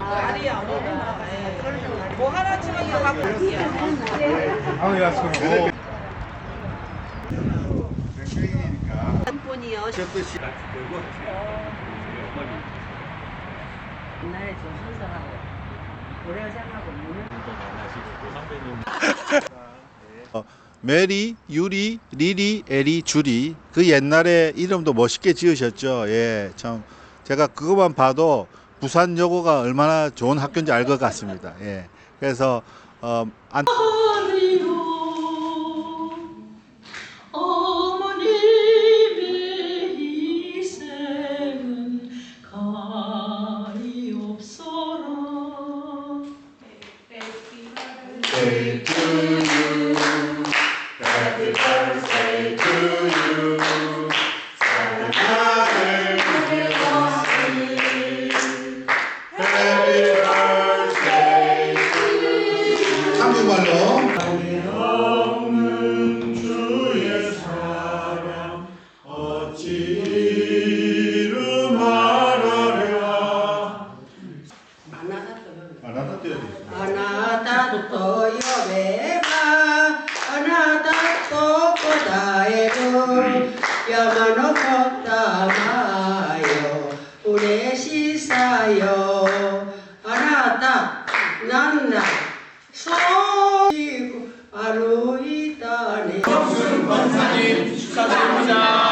아리야 뭐 하나 메리, 유리, 리리, 에리, 주리 그 옛날에 이름도 멋있게 지으셨죠. 예, 참 제가 그것만 봐도 부산여고가 얼마나 좋은 학교인지 알 것 같습니다. 예, 그래서 어, 안, 어머 가 아루이다